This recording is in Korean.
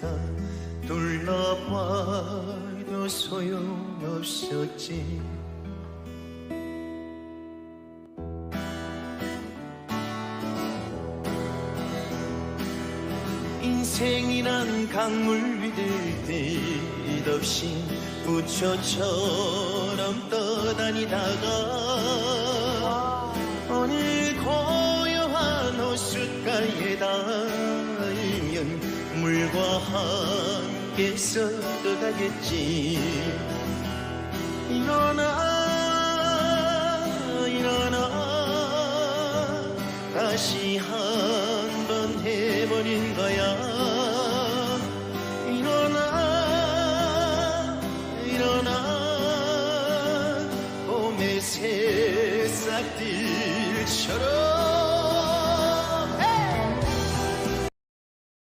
있을까 둘러봐도 소용없었지. 인생이란 강물 위를 뜻없이 부처처럼 떠다니다가 어느 고요한 호숫가에 닿으면 나와 함께 썩어가겠지. 일어나 일어나. 다시 한 번 해버린 거야. 일어나 일어나. 봄의 새싹들처럼